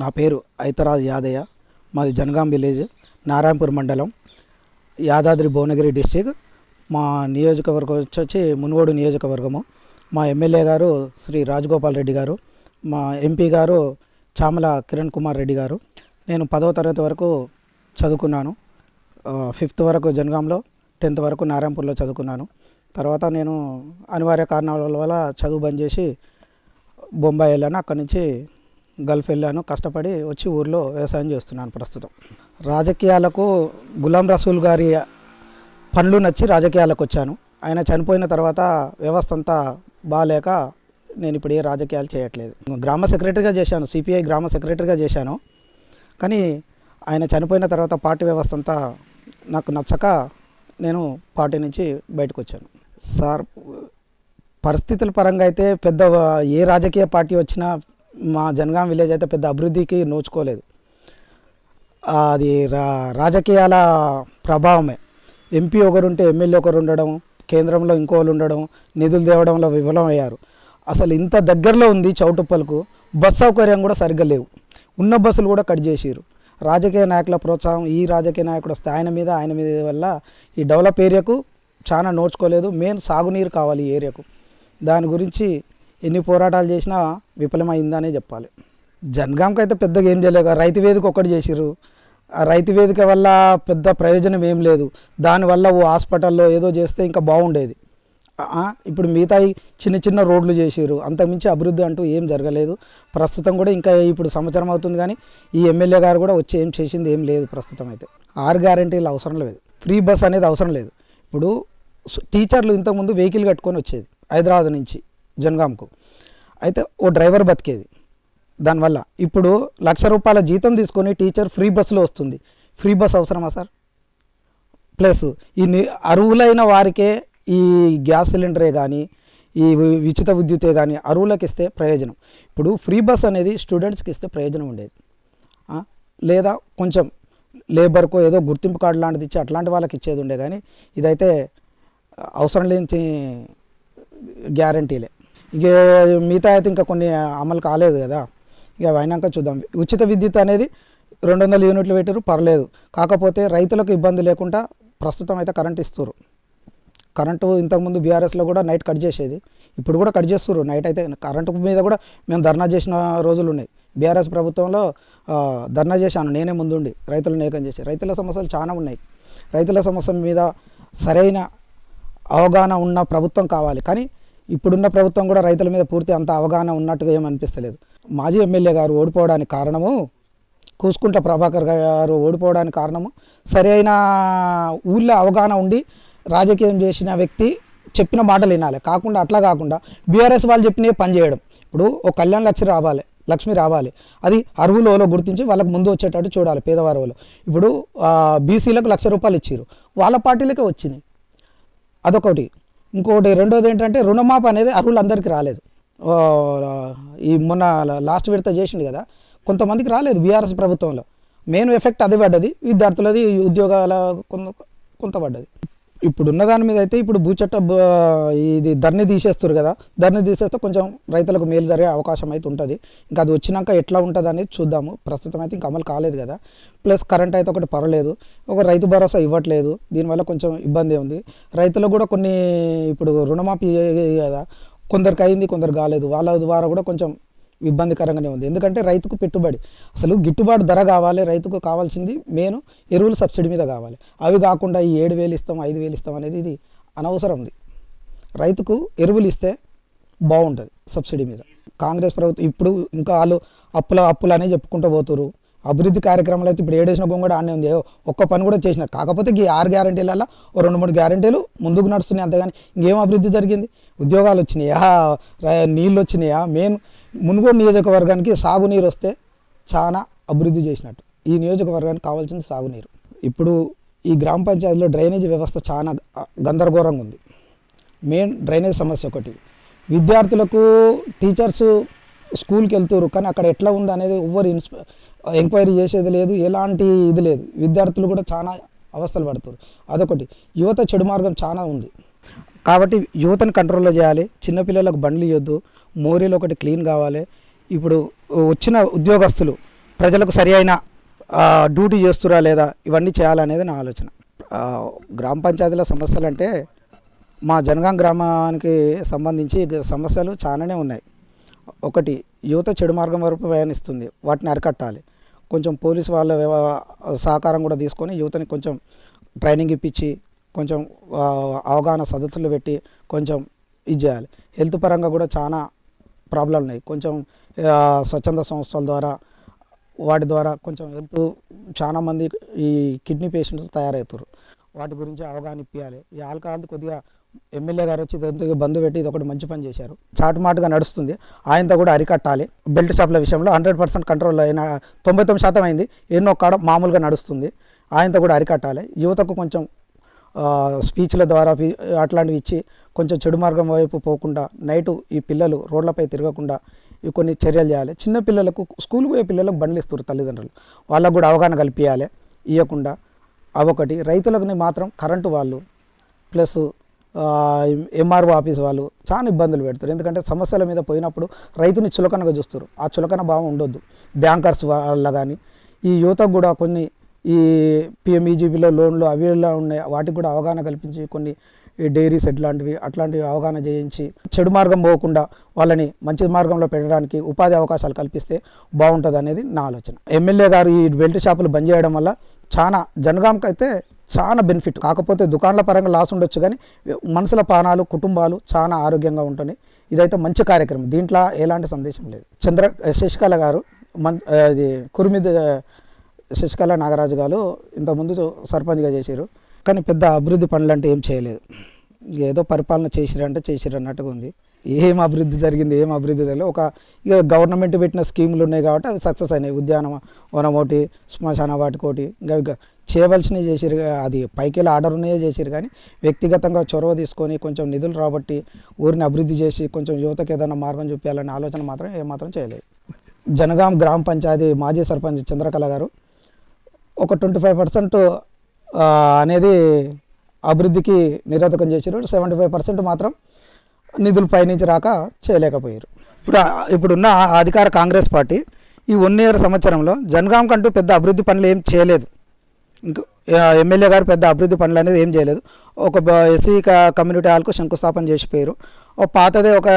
నా పేరు ఐతరాజ్ యాదయ్య. మాది జనగాం విలేజ్ నారాయణపూర్ మండలం యాదాద్రి భువనగిరి డిస్టిక్. మా నియోజకవర్గం వచ్చి మునుగోడు నియోజకవర్గము. మా ఎమ్మెల్యే గారు శ్రీ రాజగోపాల్ రెడ్డి గారు మా ఎంపీ గారు చామల కిరణ్ కుమార్ రెడ్డి గారు. నేను పదవ తరగతి వరకు చదువుకున్నాను. ఫిఫ్త్ వరకు జనగాంలో టెన్త్ వరకు నారాయణపూర్లో చదువుకున్నాను. తర్వాత నేను అనివార్య కారణాల వల్ల చదువు బంద్ చేసి బొంబాయి వెళ్ళాను. అక్కడి నుంచి గల్ఫ్ వెళ్ళాను కష్టపడి వచ్చి ఊర్లో వ్యవసాయం చేస్తున్నాను ప్రస్తుతం. రాజకీయాలకు గులాం రసూల్ గారి పనులు నచ్చి రాజకీయాలకు వచ్చాను. ఆయన చనిపోయిన తర్వాత వ్యవస్థ అంతా బాగాలేక నేను ఇప్పుడు ఏ రాజకీయాలు చేయట్లేదు. గ్రామ సెక్రటరీగా చేశాను సిపిఐ గ్రామ సెక్రటరీగా చేశాను. కానీ ఆయన చనిపోయిన తర్వాత పార్టీ వ్యవస్థ అంతా నాకు నచ్చక నేను పార్టీ నుంచి బయటకు వచ్చాను. సార్ పరిస్థితుల పరంగా అయితే పెద్ద ఏ రాజకీయ పార్టీ వచ్చినా మా జనగాం విలేజ్ అయితే పెద్ద అభివృద్ధికి నోచుకోలేదు. అది రా రాజకీయాల ప్రభావమే. ఎంపీ ఒకరుంటే ఎమ్మెల్యే ఒకరు ఉండడం కేంద్రంలో ఇంకోళ్ళు ఉండడం నిధులు తేవడంలో విఫలమయ్యారు. అసలు ఇంత దగ్గరలో ఉంది చౌటుప్పలకు బస్ సౌకర్యం కూడా సరిగ్గా లేవు. ఉన్న బస్సులు కూడా కట్ చేసిరు రాజకీయ నాయకుల ప్రోత్సాహం ఈ రాజకీయ నాయకుడు వస్తే ఆయన మీద ఆయన మీద వల్ల ఈ డెవలప్ ఏరియాకు చాలా నోచుకోలేదు. మెయిన్ సాగునీరు కావాలి ఈ ఏరియాకు. దాని గురించి ఎన్ని పోరాటాలు చేసినా విఫలమైందనే చెప్పాలి. జనగాంకి అయితే పెద్దగా ఏం చేయలేక రైతు వేదిక ఒక్కటి చేసిర్రు. ఆ రైతు వేదిక వల్ల పెద్ద ప్రయోజనం ఏం లేదు. దానివల్ల ఓ హాస్పిటల్లో ఏదో చేస్తే ఇంకా బాగుండేది. ఇప్పుడు మిగతా చిన్న చిన్న రోడ్లు చేసిర్రు. అంతకుమించి అభివృద్ధి అంటూ ఏం జరగలేదు. ప్రస్తుతం కూడా ఇంకా ఇప్పుడు సంవత్సరం అవుతుంది కానీ ఈ ఎమ్మెల్యే గారు కూడా వచ్చి ఏం చేసింది ఏం లేదు ప్రస్తుతం అయితే. ఆరు గ్యారంటీలు అవసరం లేదు. ఫ్రీ బస్ అనేది అవసరం లేదు. ఇప్పుడు టీచర్లు ఇంతకుముందు వెహికల్ కట్టుకొని వచ్చేది హైదరాబాద్ నుంచి. జనగాంకు. అయితే ఓ డ్రైవర్ బతికేది. దానివల్ల ఇప్పుడు లక్ష రూపాయల జీతం తీసుకొని టీచర్ ఫ్రీ బస్సులో వస్తుంది. ఫ్రీ బస్ అవసరమా సార్? ప్లస్ ఈ అరువులైన వారికే ఈ గ్యాస్ సిలిండరే కానీ ఈ ఉచిత విద్యుతే కానీ అరువులకు ఇస్తే ప్రయోజనం. ఇప్పుడు ఫ్రీ బస్ అనేది స్టూడెంట్స్కి ఇస్తే ప్రయోజనం ఉండేది. లేదా కొంచెం లేబర్కో ఏదో గుర్తింపు కార్డు లాంటిది ఇచ్చి అట్లాంటి వాళ్ళకి ఇచ్చేది ఉండే కానీ ఇదైతే అవసరం లేని గ్యారంటీలే. ఇక మిగతా అయితే ఇంకా కొన్ని అమలు కాలేదు కదా. ఇక అయినాక చూద్దాం. ఉచిత విద్యుత్ అనేది రెండు వందల యూనిట్లు పెట్టారు పర్లేదు. కాకపోతే రైతులకు ఇబ్బంది లేకుండా ప్రస్తుతం అయితే కరెంట్ ఇస్తారు కరెంటు ఇంతకుముందు బీఆర్ఎస్లో కూడా నైట్ కట్ చేసేది. ఇప్పుడు కూడా కట్ చేస్తారు నైట్ అయితే కరెంటు మీద కూడా మేము ధర్నా చేసిన రోజులు ఉన్నాయి. బీఆర్ఎస్ ప్రభుత్వంలో ధర్నా చేశాను. నేనే ముందుండి. రైతులు నేకం చేసి. రైతుల సమస్యలు చాలా ఉన్నాయి. రైతుల సమస్య మీద సరైన అవగాహన ఉన్న ప్రభుత్వం కావాలి. కానీ ఇప్పుడున్న ప్రభుత్వం కూడా రైతుల మీద పూర్తి అంత అవగాహన ఉన్నట్టుగా ఏమనిపిస్తలేదు మాజీ ఎమ్మెల్యే గారు ఓడిపోవడానికి కారణము కూసుకుంట్ల ప్రభాకర్ గారు ఓడిపోవడానికి కారణము సరైన ఊళ్ళో అవగాహన ఉండి రాజకీయం చేసిన వ్యక్తి చెప్పిన మాటలు వినాలి. కాకుండా అట్లా కాకుండా బీఆర్ఎస్ వాళ్ళు చెప్పినవి పని చేయడం. ఇప్పుడు ఒక కళ్యాణ్ లక్ష్మి రావాలి లక్ష్మి రావాలి. అది అరువులో గుర్తించి వాళ్ళకి ముందు వచ్చేటట్టు చూడాలి పేదవారు ఇప్పుడు బీసీలకు లక్ష రూపాయలు ఇచ్చారు వాళ్ళ పార్టీలకే వచ్చినాయి అదొకటి. ఇంకోటి రెండోది ఏంటంటే రుణమాఫీ అనేది అర్హులందరికీ రాలేదు. ఈ మొన్న లాస్ట్ విడత చేసిండు కదా కొంతమందికి రాలేదు బీఆర్ఎస్ ప్రభుత్వంలో. మెయిన్ ఎఫెక్ట్ అది పడ్డది విద్యార్థులది ఉద్యోగాల కొంత కొంత పడ్డది. ఇప్పుడు ఉన్న దాని మీద అయితే ఇప్పుడు భూచట్ట ఇది ధర్ని తీసేస్తారు కదా. ధర్ని తీసేస్తే కొంచెం రైతులకు మేలు జరిగే అవకాశం అయితే ఉంటుంది. ఇంకా అది వచ్చినాక ఎట్లా ఉంటుంది అనేది చూద్దాము. ప్రస్తుతం అయితే ఇంకా అమలు కాలేదు కదా. ప్లస్ కరెంట్ అయితే ఒకటి పర్వాలేదు. ఒక రైతు భరోసా ఇవ్వట్లేదు. దీనివల్ల కొంచెం ఇబ్బంది ఉంది. రైతులకు కూడా కొన్ని ఇప్పుడు రుణమాఫీ కదా. కొందరికి అయింది కొందరు కాలేదు. వాళ్ళ ద్వారా కూడా కొంచెం ఇబ్బందికరంగానే ఉంది. ఎందుకంటే రైతుకు పెట్టుబడి. అసలు గిట్టుబాటు ధర కావాలి రైతుకు కావాల్సింది మెయిన్ ఎరువులు సబ్సిడీ మీద కావాలి. అవి కాకుండా ఈ ఏడు వేలు ఇస్తాం ఐదు వేలు ఇస్తాం అనేది ఇది అనవసరం ఉంది రైతుకు ఎరువులు ఇస్తే బాగుంటుంది సబ్సిడీ మీద. కాంగ్రెస్ ప్రభుత్వం ఇప్పుడు ఇంకా వాళ్ళు అప్పుల అప్పులు అనే చెప్పుకుంటూ పోతురు అభివృద్ధి కార్యక్రమాలు అయితే ఇప్పుడు ఏడేసిన గొంగడ ఆనే ఉంది. ఒక్క పని కూడా చేసిన. కాకపోతే ఈ ఆరు గ్యారంటీలలో ఓ రెండు మూడు గ్యారంటీలు ముందుకు నడుస్తున్నాయి అంతేగాని ఇంకేం అభివృద్ధి జరిగింది? ఉద్యోగాలు వచ్చినాయా? నీళ్ళు వచ్చినాయా? మెయిన్ మునుగోడు నియోజకవర్గానికి సాగునీరు వస్తే చాలా అభివృద్ధి చేసినట్టు. ఈ నియోజకవర్గానికి కావాల్సింది సాగునీరు. ఇప్పుడు ఈ గ్రామ పంచాయతీలో డ్రైనేజీ వ్యవస్థ చాలా గందరగోరంగా గందరగోళంగా ఉంది. మెయిన్ డ్రైనేజ్ సమస్య ఒకటి. విద్యార్థులకు టీచర్స్ స్కూల్కి వెళ్తారు కానీ అక్కడ ఎట్లా ఉంది అనేది ఎవ్వరు ఇన్స్ప ఎంక్వైరీ చేసేది లేదు ఎలాంటి ఇది లేదు. విద్యార్థులు కూడా చాలా అవస్థలు పడుతున్నారు అదొకటి. యువత చెడు మార్గం చాలా ఉంది. కాబట్టి యువతను కంట్రోల్లో చేయాలి. చిన్నపిల్లలకు బండ్లు ఇవ్వద్దు మోరీలు ఒకటి క్లీన్ కావాలి. ఇప్పుడు వచ్చిన ఉద్యోగస్తులు ప్రజలకు సరి అయిన డ్యూటీ చేస్తురా లేదా ఇవన్నీ చేయాలనేది నా ఆలోచన. గ్రామ పంచాయతీల సమస్యలు అంటే మా జనగాం గ్రామానికి సంబంధించి సమస్యలు చాలానే ఉన్నాయి. ఒకటి యువత చెడు మార్గం వరకు ప్రయాణిస్తుంది. వాటిని అరికట్టాలి. కొంచెం పోలీస్ వాళ్ళ సహకారం కూడా తీసుకొని యువతని కొంచెం ట్రైనింగ్ ఇప్పించి కొంచెం అవగాహన సదస్సులు పెట్టి కొంచెం ఇది చేయాలి. హెల్త్ పరంగా కూడా చాలా ప్రాబ్లం ఉన్నాయి. కొంచెం స్వచ్ఛంద సంస్థల ద్వారా వాటి ద్వారా కొంచెం హెల్త్ చాలా మంది ఈ కిడ్నీ పేషెంట్స్ తయారవుతారు. వాటి గురించి అవగాహన ఇప్పించాలి ఈ ఆల్కహాల్ కొద్దిగా ఎమ్మెల్యే గారు వచ్చి ఇదంతా బంధు పెట్టి ఇది ఒకటి మంచి పని చేశారు. చాటుమాటుగా నడుస్తుంది. ఆయనతో కూడా అరికట్టాలి. బెల్ట్ షాప్ల విషయంలో హండ్రెడ్ పర్సెంట్ కంట్రోల్ అయిన తొంభై తొమ్మిది శాతం అయింది. ఎన్నో కాడ మామూలుగా నడుస్తుంది. ఆయనతో కూడా అరికట్టాలి. యువతకు కొంచెం స్పీచ్ల ద్వారా అట్లాంటివి ఇచ్చి కొంచెం చెడు మార్గం వైపు పోకుండా నైటు ఈ పిల్లలు రోడ్లపై తిరగకుండా ఇవి కొన్ని చర్యలు చేయాలి. చిన్న పిల్లలకు స్కూల్కి పోయే పిల్లలకు బండ్లు ఇస్తారు తల్లిదండ్రులు. వాళ్ళకు కూడా అవగాహన కల్పించాలి ఇవ్వకుండా అవొకటి. రైతులకు మాత్రం కరెంటు వాళ్ళు ప్లస్ ఎంఆర్ఓ ఆఫీస్ వాళ్ళు చాలా ఇబ్బందులు పెడతారు. ఎందుకంటే సమస్యల మీద పోయినప్పుడు రైతుని చులకనగా చూస్తారు. ఆ చులకన భావం ఉండొద్దు. బ్యాంకర్స్ వల్ల కానీ ఈ యువతకు కూడా కొన్ని ఈ పిఎంఈజీబీలో లోన్లు అవి ఎలా ఉన్నాయి? వాటికి కూడా అవగాహన కల్పించి కొన్ని డైరీ డైరీస్ ఎట్లాంటివి అట్లాంటివి అవగాహన చేయించి చెడు మార్గం పోకుండా వాళ్ళని మంచి మార్గంలో పెట్టడానికి ఉపాధి అవకాశాలు కల్పిస్తే బాగుంటుంది అనేది నా ఆలోచన. ఎమ్మెల్యే గారు ఈ బెల్ట్ షాపులు బంద్ చేయడం వల్ల చాలా జనగాంకి అయితే చాలా బెనిఫిట్. కాకపోతే దుకాణాల పరంగా లాస్ ఉండొచ్చు కానీ మనుషుల పానాలు కుటుంబాలు చాలా ఆరోగ్యంగా ఉంటున్నాయి ఇదైతే మంచి కార్యక్రమం. దీంట్లో ఎలాంటి సందేశం లేదు. చంద్ర శశికళ గారు మన్ అది కురిమిద శశికళ నాగరాజు గారు ఇంతకుముందు సర్పంచ్గా చేశారు. కానీ పెద్ద అభివృద్ధి పనులు అంటే ఏం చేయలేదు. ఏదో పరిపాలన చేసిరంటే చేసిరు అన్నట్టుగా ఉంది. ఏం అభివృద్ధి జరిగింది ఏం అభివృద్ధి జరిగింది? ఒక ఇక గవర్నమెంట్ పెట్టిన స్కీములు ఉన్నాయి కాబట్టి అవి సక్సెస్ అయినాయి. ఉద్యానవనం ఒకటి శ్మశాన వాటికోటి ఒకటి. ఇంకా చేయవలసినవి చేసిరు అది పైకి వెళ్ళి ఆర్డర్ ఉన్నాయే చేసిరు కానీ వ్యక్తిగతంగా చొరవ తీసుకొని కొంచెం నిధులు రాబట్టి ఊరిని అభివృద్ధి చేసి కొంచెం యువతకు ఏదైనా మార్గం చూపించాలనే ఆలోచన మాత్రం ఏమాత్రం చేయలేదు. జనగాం గ్రామ పంచాయతీ మాజీ సర్పంచ్ చంద్రకళ గారు ఒక ట్వంటీ ఫైవ్ పర్సెంట్ అనేది అభివృద్ధికి నిరోధకం చేశారు సెవెంటీ ఫైవ్ పర్సెంట్ మాత్రం నిధులు పైనుంచి రాక చేయలేకపోయారు ఇప్పుడు ఇప్పుడున్న అధికార కాంగ్రెస్ పార్టీ ఈ వన్ ఇయర్ సంవత్సరంలో జనగాం కంటూ పెద్ద అభివృద్ధి పనులు ఏం చేయలేదు. ఇంకా ఎమ్మెల్యే గారు పెద్ద అభివృద్ధి పనులు అనేది ఏం చేయలేదు. ఒక ఎస్సీ కమ్యూనిటీ హాల్కు శంకుస్థాపన చేసిపోయారు ఒక పాతదే ఒక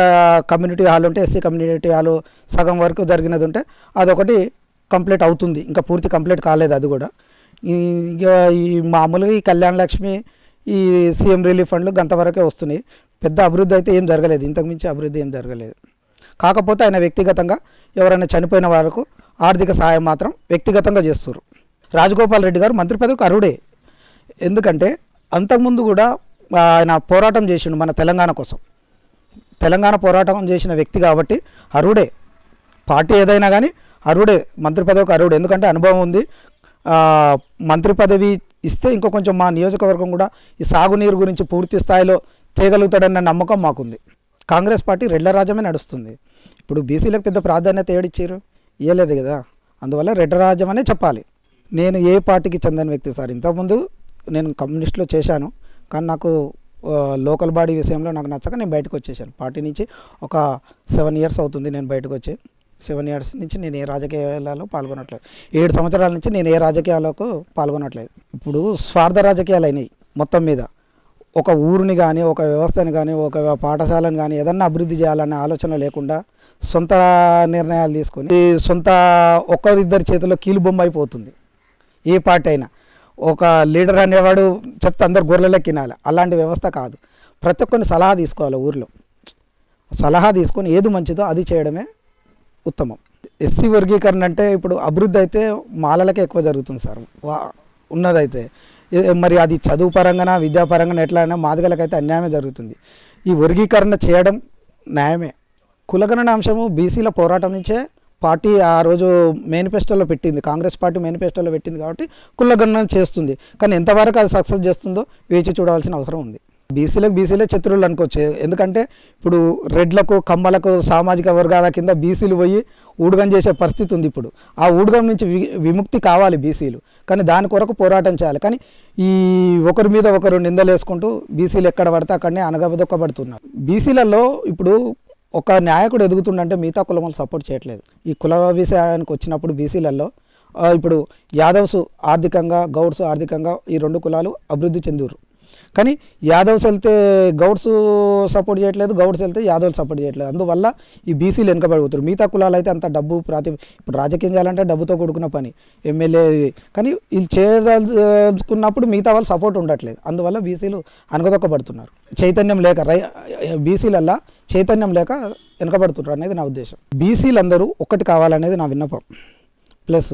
కమ్యూనిటీ హాల్ ఉంటే ఎస్సీ కమ్యూనిటీ హాల్ సగం వరకు జరిగినది ఉంటే అదొకటి కంప్లీట్ అవుతుంది. ఇంకా పూర్తి కంప్లీట్ కాలేదు అది కూడా. ఇంకా ఈ మామూలుగా ఈ కళ్యాణ లక్ష్మి ఈ సీఎం రిలీఫ్ ఫండ్లు గంతవరకే వస్తున్నాయి. పెద్ద అభివృద్ధి అయితే ఏం జరగలేదు. ఇంతకుమించి అభివృద్ధి ఏం జరగలేదు. కాకపోతే ఆయన వ్యక్తిగతంగా ఎవరైనా చనిపోయిన వాళ్ళకు ఆర్థిక సహాయం మాత్రం వ్యక్తిగతంగా చేస్తారు రాజగోపాల్ రెడ్డి గారు మంత్రి పదవికి అరుడే ఎందుకంటే అంతకుముందు కూడా ఆయన పోరాటం చేసిండు మన తెలంగాణ కోసం. తెలంగాణ పోరాటం చేసిన వ్యక్తి కాబట్టి అరుడే పార్టీ ఏదైనా కానీ అర్హుడే మంత్రి పదవికి అర్హుడు. ఎందుకంటే అనుభవం ఉంది. మంత్రి పదవి ఇస్తే ఇంకో కొంచెం మా నియోజకవర్గం కూడా ఈ సాగునీరు గురించి పూర్తి స్థాయిలో చేయగలుగుతాడన్న నమ్మకం మాకుంది. కాంగ్రెస్ పార్టీ రెడ్ల రాజ్యమే నడుస్తుంది. ఇప్పుడు బీసీలకు పెద్ద ప్రాధాన్యత ఏడిచ్చారు? ఇవ్వలేదు కదా. అందువల్ల రెడ్ల రాజ్యం అనే చెప్పాలి. నేను ఏ పార్టీకి చెందిన వ్యక్తి సార్? ఇంతకుముందు నేను కమ్యూనిస్ట్లో చేశాను. కానీ నాకు లోకల్ బాడీ విషయంలో నాకు నచ్చక నేను బయటకు వచ్చేసాను పార్టీ నుంచి ఒక సెవెన్ ఇయర్స్ అవుతుంది నేను బయటకు వచ్చి. సెవెన్ ఇయర్స్ నుంచి నేను ఏ రాజకీయాలలో పాల్గొనట్లేదు. ఏడు సంవత్సరాల నుంచి నేను ఏ రాజకీయాలకు పాల్గొనట్లేదు. ఇప్పుడు స్వార్థ రాజకీయాలు అయినాయి మొత్తం మీద. ఒక ఊరిని కానీ ఒక వ్యవస్థని కానీ ఒక పాఠశాలను కానీ ఏదన్నా అభివృద్ధి చేయాలనే ఆలోచన లేకుండా సొంత నిర్ణయాలు తీసుకొని సొంత ఒక్కరిద్దరి చేతిలో కీలుబొమ్మ అయిపోతుంది. ఏ పార్టీ అయినా. ఒక లీడర్ అనేవాడు చెప్తే అందరు గొర్రెలకి తినాలి అలాంటి వ్యవస్థ కాదు. ప్రతి ఒక్కరిని సలహా తీసుకోవాలి ఊర్లో. సలహా తీసుకొని ఏది మంచిదో అది చేయడమే ఉత్తమం. ఎస్సీ వర్గీకరణ అంటే ఇప్పుడు అభివృద్ధి అయితే మాలలకే ఎక్కువ జరుగుతుంది సార్. వా ఉన్నదైతే. మరి అది చదువు పరంగానా విద్యాపరంగా ఎట్లా అయినా మాదిగలకైతే అన్యాయమే జరుగుతుంది. ఈ వర్గీకరణ చేయడం న్యాయమే. కులగణన అంశము బీసీల పోరాటం నుంచే పార్టీ ఆ రోజు మేనిఫెస్టోలో పెట్టింది. కాంగ్రెస్ పార్టీ మేనిఫెస్టోలో పెట్టింది కాబట్టి కులగణన చేస్తుంది. కానీ ఎంతవరకు అది సక్సెస్ చేస్తుందో వేచి చూడవలసిన అవసరం ఉంది. బీసీలకు బీసీలే శత్రువులు అనుకోవచ్చు. ఎందుకంటే ఇప్పుడు రెడ్లకు కమ్మలకు సామాజిక వర్గాల కింద బీసీలు పోయి ఊడగం చేసే పరిస్థితి ఉంది ఇప్పుడు. ఆ ఊడగం నుంచి వి విముక్తి కావాలి బీసీలు. కానీ దాని కొరకు పోరాటం చేయాలి. కానీ ఈ ఒకరి మీద ఒకరు నిందలేసుకుంటూ బీసీలు ఎక్కడ పడితే అక్కడనే అనగబదొక్కబడుతున్నారు. బీసీలలో ఇప్పుడు ఒక నాయకుడు ఎదుగుతుండంటే మిగతా కులం సపోర్ట్ చేయట్లేదు. ఈ కుల విషయానికి వచ్చినప్పుడు బీసీలలో ఇప్పుడు యాదవ్స్ ఆర్థికంగా గౌడ్స్ ఆర్థికంగా ఈ రెండు కులాలు అభివృద్ధి చెందురు కానీ యాదవ్స్ వెళ్తే గౌడ్స్ సపోర్ట్ చేయట్లేదు గౌడ్స్ వెళ్తే యాదవ్స్ సపోర్ట్ చేయట్లేదు. అందువల్ల ఈ బీసీలు వెనుకబడిపోతారు మిగతా కులాలు అయితే అంత డబ్బు ప్రాతి ఇప్పుడు రాజకీయం చేయాలంటే డబ్బుతో కూడుకున్న పని ఎమ్మెల్యే కానీ వీళ్ళు చేయదలుచుకున్నప్పుడు మిగతా వాళ్ళు సపోర్ట్ ఉండట్లేదు. అందువల్ల బీసీలు అనగదొక్కబడుతున్నారు. చైతన్యం లేక రై బీసీలల్లా చైతన్యం లేక వెనకబడుతున్నారు అనేది నా ఉద్దేశం. బీసీలందరూ ఒక్కటి కావాలనేది నా విన్నపం. ప్లస్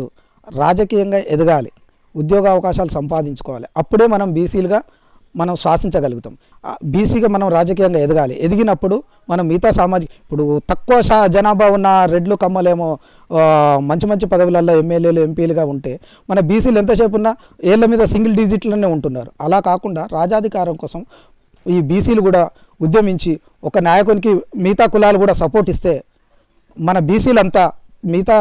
రాజకీయంగా ఎదగాలి. ఉద్యోగ అవకాశాలు సంపాదించుకోవాలి. అప్పుడే మనం బీసీలుగా మనం శాసించగలుగుతాం. బీసీగా మనం రాజకీయంగా ఎదగాలి. ఎదిగినప్పుడు మనం మిగతా సామాజిక ఇప్పుడు తక్కువ జనాభా ఉన్న రెడ్లు కమ్మలేమో మంచి మంచి పదవులలో ఎమ్మెల్యేలు ఎంపీలుగా ఉంటే మన బీసీలు ఎంతసేపు ఉన్నా ఏళ్ళ మీద సింగిల్ డిజిట్లోనే ఉంటున్నారు. అలా కాకుండా రాజాధికారం కోసం ఈ బీసీలు కూడా ఉద్యమించి ఒక నాయకునికి మిగతా కులాలు కూడా సపోర్ట్ ఇస్తే మన బీసీలంతా మిగతా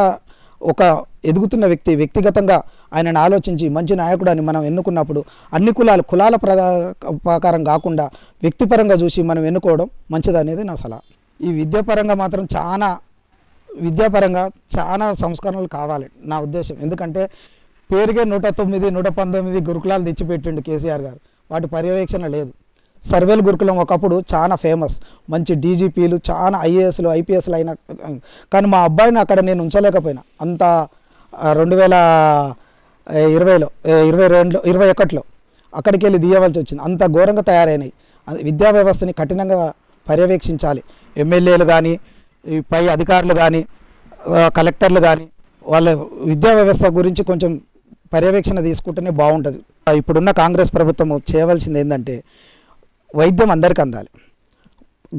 ఒక ఎదుగుతున్న వ్యక్తి వ్యక్తిగతంగా ఆయనను ఆలోచించి మంచి నాయకుడు అని మనం ఎన్నుకున్నప్పుడు అన్ని కులాలు కులాల ప్రకారం కాకుండా వ్యక్తిపరంగా చూసి మనం ఎన్నుకోవడం మంచిదనేది నా సలహా. ఈ విద్యాపరంగా మాత్రం చాలా విద్యాపరంగా చాలా సంస్కరణలు కావాలి నా ఉద్దేశం. ఎందుకంటే పేరుగే నూట తొమ్మిది నూట పంతొమ్మిది గురుకులాలు తెచ్చిపెట్టిండు కేసీఆర్ గారు. వాటి పర్యవేక్షణ లేదు. సర్వేల్ గురుకులం ఒకప్పుడు చాలా ఫేమస్. మంచి డీజీపీలు చాలా ఐఏఎస్లు ఐపీఎస్లు అయినా కానీ మా అబ్బాయిని అక్కడ నేను ఉంచలేకపోయినా. అంత రెండు వేల ఇరవైలో ఇరవై రెండులో ఇరవై ఒకటిలో అక్కడికి వెళ్ళి దియవలసి వచ్చింది. అంత ఘోరంగా తయారైనాయి. విద్యా వ్యవస్థని కఠినంగా పర్యవేక్షించాలి. ఎమ్మెల్యేలు కానీ ఈ పై అధికారులు కానీ కలెక్టర్లు కానీ వాళ్ళ విద్యా వ్యవస్థ గురించి కొంచెం పర్యవేక్షణ తీసుకుంటేనే బాగుంటుంది. ఇప్పుడున్న కాంగ్రెస్ ప్రభుత్వం చేయవలసింది ఏంటంటే వైద్యం అందరికీ అందాలి.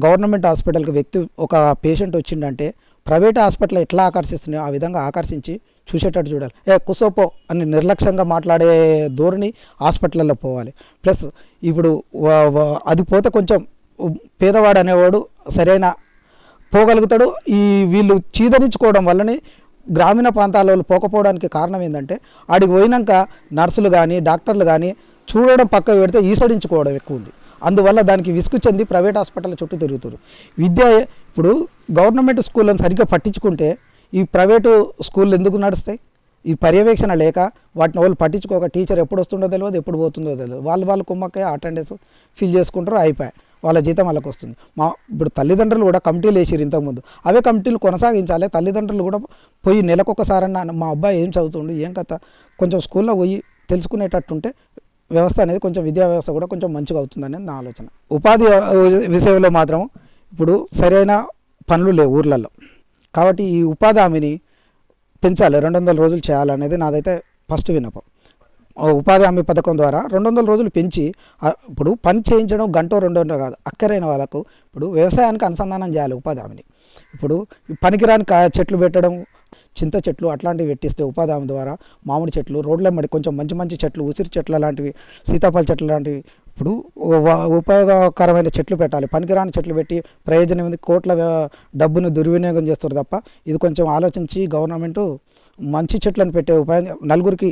గవర్నమెంట్ హాస్పిటల్కి వ్యక్తి ఒక పేషెంట్ వచ్చిండంటే ప్రైవేట్ హాస్పిటల్ ఎట్లా ఆకర్షిస్తున్నాయో ఆ విధంగా ఆకర్షించి చూసేటట్టు చూడాలి. ఏ కుసోపో అని నిర్లక్ష్యంగా మాట్లాడే ధోరణి హాస్పిటల్లో పోవాలి. ప్లస్ ఇప్పుడు అది పోతే కొంచెం పేదవాడు అనేవాడు సరైన పోగలుగుతాడు. ఈ వీళ్ళు చీదరించుకోవడం వల్లనే గ్రామీణ ప్రాంతాలలో పోకపోవడానికి కారణం ఏంటంటే ఆడికి పోయినాక నర్సులు కానీ డాక్టర్లు కానీ చూడడం పక్కకు పెడితే ఈసడించుకోవడం ఎక్కువ ఉంది. అందువల్ల దానికి విసుగు చెంది ప్రైవేట్ హాస్పిటల్ చుట్టూ తిరుగుతారు. విద్య ఇప్పుడు గవర్నమెంట్ స్కూళ్ళని సరిగ్గా పట్టించుకుంటే ఈ ప్రైవేటు స్కూళ్ళు ఎందుకు నడుస్తాయి? ఈ పర్యవేక్షణ లేక వాటిని వాళ్ళు పట్టించుకోక టీచర్ ఎప్పుడు వస్తుండో తెలియదు ఎప్పుడు పోతుందో తెలియదు వాళ్ళు వాళ్ళు కుమ్మకే అటెండెన్స్ ఫిల్ చేసుకుంటారు అయిపోయాయి. వాళ్ళ జీతం వాళ్ళకి వస్తుంది. మా ఇప్పుడు తల్లిదండ్రులు కూడా కమిటీలు వేసిరు ఇంతకుముందు. అవే కమిటీలు కొనసాగించాలి తల్లిదండ్రులు కూడా పోయి నెలకొకసారన్నా మా అబ్బాయి ఏం చదువుతుండు ఏం కథ? కొంచెం స్కూల్లో పోయి తెలుసుకునేటట్టుంటే వ్యవస్థ అనేది కొంచెం విద్యా వ్యవస్థ కూడా కొంచెం మంచిగా అవుతుందనేది నా ఆలోచన. ఉపాధి విషయంలో మాత్రం ఇప్పుడు సరైన పనులు లేవు ఊర్లలో. కాబట్టి ఈ ఉపాధి హామీని పెంచాలి రెండు వందల రోజులు చేయాలనేది నాదైతే ఫస్ట్ విన్నపం. ఉపాధి హామీ పథకం ద్వారా రెండు వందల రోజులు పెంచి ఇప్పుడు పని చేయించడం గంటో రెండో కాదు అక్కరైన వాళ్ళకు ఇప్పుడు వ్యవసాయానికి అనుసంధానం చేయాలి ఉపాధి హామీని. ఇప్పుడు పనికిరాని కా చెట్లు పెట్టడం చింత చెట్లు అట్లాంటివి పెట్టిస్తే ఉపాధి హామీ ద్వారా మామిడి చెట్లు రోడ్ల మడి కొంచెం మంచి మంచి చెట్లు ఉసిరి చెట్ల లాంటివి సీతాఫల చెట్లు లాంటివి ఇప్పుడు ఉపయోగకరమైన చెట్లు పెట్టాలి. పనికిరాని చెట్లు పెట్టి ప్రయోజనం ఉంది కోట్ల డబ్బును దుర్వినియోగం చేస్తారు తప్ప ఇది కొంచెం ఆలోచించి గవర్నమెంట్ మంచి చెట్లను పెట్టే ఉపాధి నలుగురికి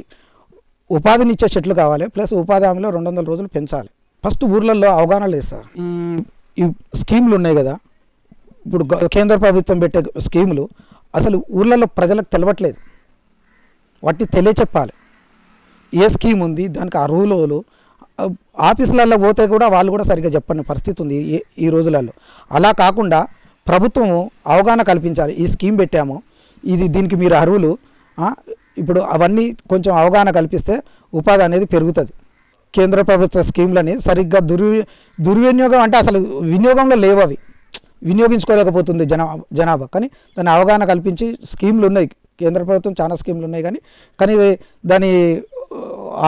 ఉపాధినిచ్చే చెట్లు కావాలి. ప్లస్ ఉపాధి హామీలో రెండు వందల రోజులు పెంచాలి. ఫస్ట్ ఊర్లలో అవగాహన లేదు సార్. ఈ ఈ స్కీములు ఉన్నాయి కదా? ఇప్పుడు కేంద్ర ప్రభుత్వం పెట్టే స్కీములు అసలు ఊర్లలో ప్రజలకు తెలవట్లేదు. వాటిని తెలియచెప్పాలి. ఏ స్కీమ్ ఉంది? దానికి అర్హులు ఆఫీసులలో పోతే కూడా వాళ్ళు కూడా సరిగ్గా చెప్పని పరిస్థితి ఉంది ఈ రోజులలో. అలా కాకుండా ప్రభుత్వము అవగాహన కల్పించాలి. ఈ స్కీమ్ పెట్టాము. ఇది దీనికి మీరు అర్హులు. ఇప్పుడు అవన్నీ కొంచెం అవగాహన కల్పిస్తే ఉపాధి అనేది పెరుగుతుంది. కేంద్ర ప్రభుత్వ స్కీమ్లని సరిగ్గా దుర్వి దుర్వినియోగం అంటే అసలు వినియోగంలో లేవు అవి. వినియోగించుకోలేకపోతుంది జనా జనాభా. కానీ దాని అవగాహన కల్పించి స్కీమ్లు ఉన్నాయి. కేంద్ర ప్రభుత్వం చాలా స్కీమ్లు ఉన్నాయి కానీ కానీ దాని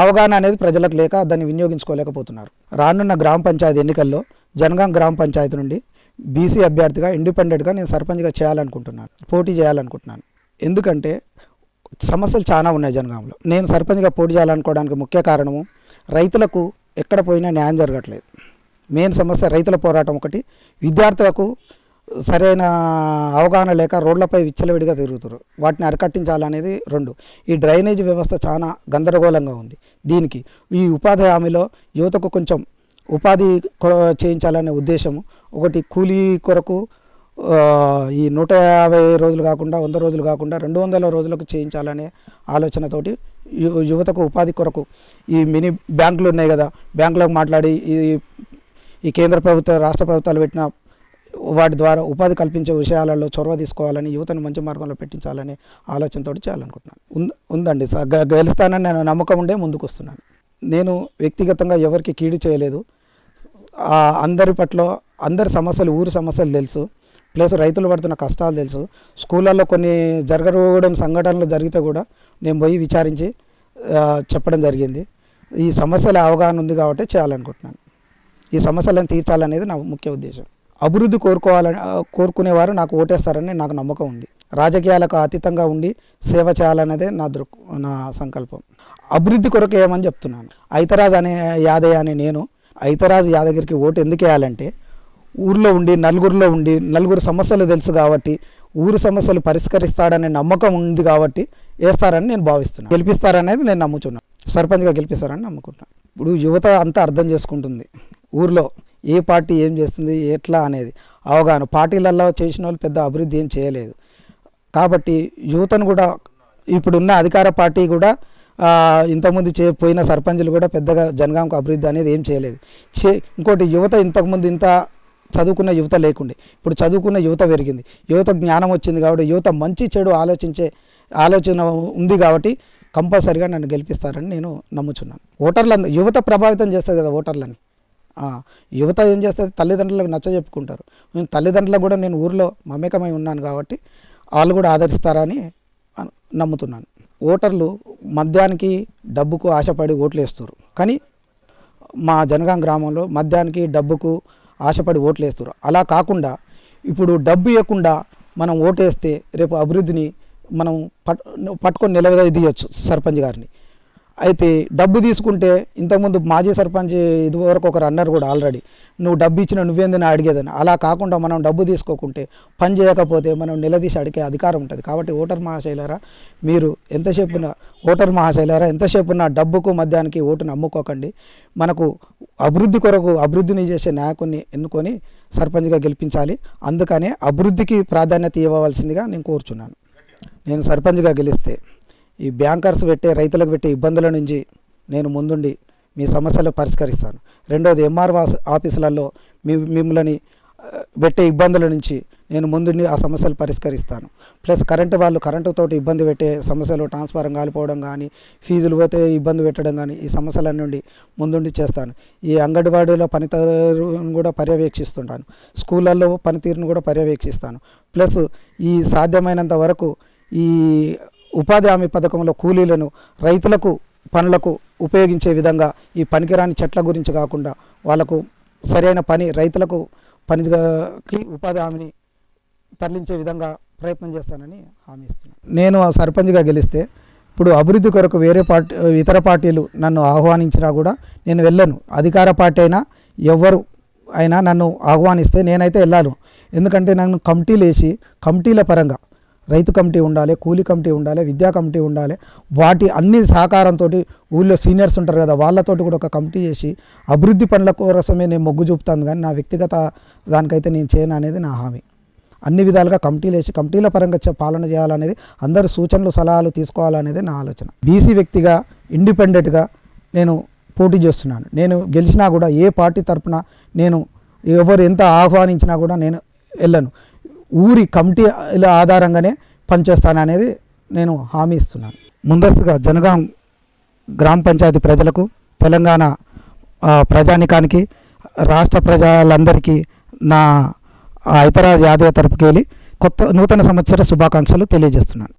అవగాహన అనేది ప్రజలకు లేక దాన్ని వినియోగించుకోలేకపోతున్నారు. రానున్న గ్రామ పంచాయతీ ఎన్నికల్లో జనగాం గ్రామ పంచాయతీ నుండి బీసీ అభ్యర్థిగా ఇండిపెండెంట్గా నేను సర్పంచ్గా చేయాలనుకుంటున్నాను. పోటీ చేయాలనుకుంటున్నాను. ఎందుకంటే సమస్యలు చాలా ఉన్నాయి జనగాంలో నేను సర్పంచ్గా పోటీ చేయాలనుకోవడానికి ముఖ్య కారణము రైతులకు ఎక్కడ పోయినా న్యాయం జరగట్లేదు. మెయిన్ సమస్య రైతుల పోరాటం ఒకటి. విద్యార్థులకు సరైన అవగాహన లేక రోడ్లపై విచ్చలవిడిగా తిరుగుతారు. వాటిని అరికట్టించాలనేది రెండు. ఈ డ్రైనేజ్ వ్యవస్థ చాలా గందరగోళంగా ఉంది. దీనికి ఈ ఉపాధి హామీలో యువతకు కొంచెం ఉపాధి చేయించాలనే ఉద్దేశము. ఒకటి కూలీ కొరకు ఈ నూట యాభై రోజులు కాకుండా వంద రోజులు కాకుండా రెండు వందల రోజులకు చేయించాలనే ఆలోచనతోటి యువతకు ఉపాధి కొరకు ఈ మినీ బ్యాంకులు ఉన్నాయి కదా బ్యాంకులకు మాట్లాడి ఈ ఈ కేంద్ర ప్రభుత్వ రాష్ట్ర ప్రభుత్వాలు పెట్టిన వాటి ద్వారా ఉపాధి కల్పించే విషయాలలో చొరవ తీసుకోవాలని యువతను మంచి మార్గంలో పెట్టించాలని ఆలోచనతో చేయాలనుకుంటున్నాను. ఉందండి. గెలుస్తానని నేను నమ్మకం ఉండే ముందుకు వస్తున్నాను నేను వ్యక్తిగతంగా ఎవరికి కీడు చేయలేదు. అందరి పట్ల అందరి సమస్యలు ఊరి సమస్యలు తెలుసు. ప్లస్ రైతులు పడుతున్న కష్టాలు తెలుసు. స్కూళ్ళల్లో కొన్ని జరగకూడని సంఘటనలు జరిగితే కూడా నేను పోయి విచారించి చెప్పడం జరిగింది. ఈ సమస్యల అవగాహన ఉంది కాబట్టి చేయాలనుకుంటున్నాను. ఈ సమస్యలను తీర్చాలనేది నా ముఖ్య ఉద్దేశం. అభివృద్ధి కోరుకోవాలని కోరుకునేవారు నాకు ఓటేస్తారని నాకు నమ్మకం ఉంది. రాజకీయాలకు అతీతంగా ఉండి సేవ చేయాలనేదే నా దృక్ నా సంకల్పం. అభివృద్ధి కొరకు ఏమని చెప్తున్నాను. ఐతరాజ్ అనే యాదయ్య అనే నేను ఐతరాజ్ యాదగిరికి ఓటు ఎందుకు వేయాలంటే ఊర్లో ఉండి నలుగురిలో ఉండి నలుగురు సమస్యలు తెలుసు కాబట్టి ఊరు సమస్యలు పరిష్కరిస్తాడనే నమ్మకం ఉంది కాబట్టి వేస్తారని నేను భావిస్తున్నాను. గెలిపిస్తారనేది నేను నమ్ముతున్నాను. సర్పంచ్గా గెలిపిస్తారని నమ్ముకుంటున్నాను. ఇప్పుడు యువత అంతా అర్థం చేసుకుంటుంది. ఊర్లో ఏ పార్టీ ఏం చేస్తుంది ఎట్లా అనేది. అవగాహన. పార్టీలలో చేసిన వాళ్ళు పెద్ద అభివృద్ధి ఏం చేయలేదు. కాబట్టి యువతను కూడా ఇప్పుడున్న అధికార పార్టీ కూడా ఇంతకుముందు చే పోయిన సర్పంచులు కూడా పెద్దగా జనగాంకు అభివృద్ధి అనేది ఏం చేయలేదు. చే ఇంకోటి యువత ఇంతకుముందు ఇంత చదువుకున్న యువత లేకుండే. ఇప్పుడు చదువుకున్న యువత పెరిగింది. యువత జ్ఞానం వచ్చింది కాబట్టి యువత మంచి చెడు ఆలోచించే ఆలోచన ఉంది కాబట్టి కంపల్సరిగా నన్ను గెలిపిస్తారని నేను నమ్ముచున్నాను. ఓటర్లను యువత ప్రభావితం చేస్తుంది కదా ఓటర్లని. యువత ఏం చేస్తుంది? తల్లిదండ్రులకు నచ్చ చెప్పుకుంటారు. నేను తల్లిదండ్రులకు కూడా నేను ఊర్లో మమేకమై ఉన్నాను కాబట్టి వాళ్ళు కూడా ఆదరిస్తారని నమ్ముతున్నాను. ఓటర్లు మద్యానికి డబ్బుకు ఆశపడి ఓట్లు వేస్తారు. కానీ మా జనగాం గ్రామంలో మద్యానికి డబ్బుకు ఆశపడి ఓట్లు వేస్తారు అలా కాకుండా ఇప్పుడు డబ్బు ఇవ్వకుండా మనం ఓటేస్తే రేపు అభివృద్ధిని మనం పట్ పట్టుకొని నిలదీయచ్చు సర్పంచ్ గారిని. అయితే డబ్బు తీసుకుంటే ఇంతకుముందు మాజీ సర్పంచ్ ఇదివరకు ఒకరు అన్నారు కూడా ఆల్రెడీ నువ్వు డబ్బు ఇచ్చిన నువ్వేందని అడిగేదని. అలా కాకుండా మనం డబ్బు తీసుకోకుంటే పని చేయకపోతే మనం నిలదీసి అడిగే అధికారం ఉంటుంది. కాబట్టి ఓటర్ మహాశైలారా మీరు ఎంతసేపున ఓటర్ మహాశైలారా ఎంతసేపున డబ్బుకు మద్యానికి ఓటును అమ్ముకోకండి మనకు అభివృద్ధి కొరకు అభివృద్ధిని చేసే నాయకుడిని ఎన్నుకొని సర్పంచ్గా గెలిపించాలి. అందుకనే అభివృద్ధికి ప్రాధాన్యత ఇవ్వవలసిందిగా నేను కోరుచున్నాను. నేను సర్పంచ్గా గెలిస్తే ఈ బ్యాంకర్స్ పెట్టే రైతులకు పెట్టే ఇబ్బందుల నుంచి నేను ముందుండి మీ సమస్యలు పరిష్కరిస్తాను. రెండోది ఎంఆర్ఓ ఆఫీసులలో మీ మిమ్మల్ని పెట్టే ఇబ్బందుల నుంచి నేను ముందుండి ఆ సమస్యలు పరిష్కరిస్తాను. ప్లస్ కరెంటు వాళ్ళు కరెంటుతోటి ఇబ్బంది పెట్టే సమస్యలు ట్రాన్స్ఫారం కాలిపోవడం కానీ ఫీజులు పోతే ఇబ్బంది పెట్టడం కానీ ఈ సమస్యల నుండి ముందుండి చేస్తాను. ఈ అంగన్వాడీలో పనితీరును కూడా పర్యవేక్షిస్తుంటాను. స్కూళ్ళల్లో పనితీరును కూడా పర్యవేక్షిస్తాను. ప్లస్ ఈ సాధ్యమైనంత వరకు ఈ ఉపాధి హామీ పథకంలో కూలీలను రైతులకు పనులకు ఉపయోగించే విధంగా ఈ పనికిరాని చెట్ల గురించి కాకుండా వాళ్ళకు సరైన పని రైతులకు పనికి ఉపాధి హామీని తరలించే విధంగా ప్రయత్నం చేస్తానని హామీ ఇస్తున్నాను. నేను సర్పంచ్గా గెలిస్తే ఇప్పుడు అభివృద్ధి కొరకు వేరే పార్టీ ఇతర పార్టీలు నన్ను ఆహ్వానించినా కూడా నేను వెళ్ళను. అధికార పార్టీ అయినా ఎవ్వరు అయినా నన్ను ఆహ్వానిస్తే నేనైతే వెళ్ళాను ఎందుకంటే నన్ను కమిటీలు వేసి కమిటీల పరంగా రైతు కమిటీ ఉండాలి కూలీ కమిటీ ఉండాలి విద్యా కమిటీ ఉండాలి. వాటి అన్ని సహకారంతో ఊళ్ళో సీనియర్స్ ఉంటారు కదా వాళ్ళతోటి కూడా ఒక కమిటీ చేసి అభివృద్ధి పనుల కోసమే నేను మొగ్గు చూపుతాను కానీ నా వ్యక్తిగత దానికైతే నేను చేయను అనేది నా హామీ. అన్ని విధాలుగా కమిటీలు వేసి కమిటీల పరంగా పాలన చేయాలనేది అందరి సూచనలు సలహాలు తీసుకోవాలనేది నా ఆలోచన. బీసీ వ్యక్తిగా ఇండిపెండెంట్గా నేను పోటీ చేస్తున్నాను. నేను గెలిచినా కూడా ఏ పార్టీ తరపున నేను ఎవరు ఎంత ఆహ్వానించినా కూడా నేను వెళ్ళను. ఊరి కమిటీల ఆధారంగానే పనిచేస్తాననేది నేను హామీ ఇస్తున్నాను. ముందస్తుగా జనగాం గ్రామ పంచాయతీ ప్రజలకు తెలంగాణ ప్రజానికానికి రాష్ట్ర ప్రజలందరికీ నా ఇతర యాదవ తరపుకి వెళ్ళి కొత్త నూతన సంవత్సర శుభాకాంక్షలు తెలియజేస్తున్నాను.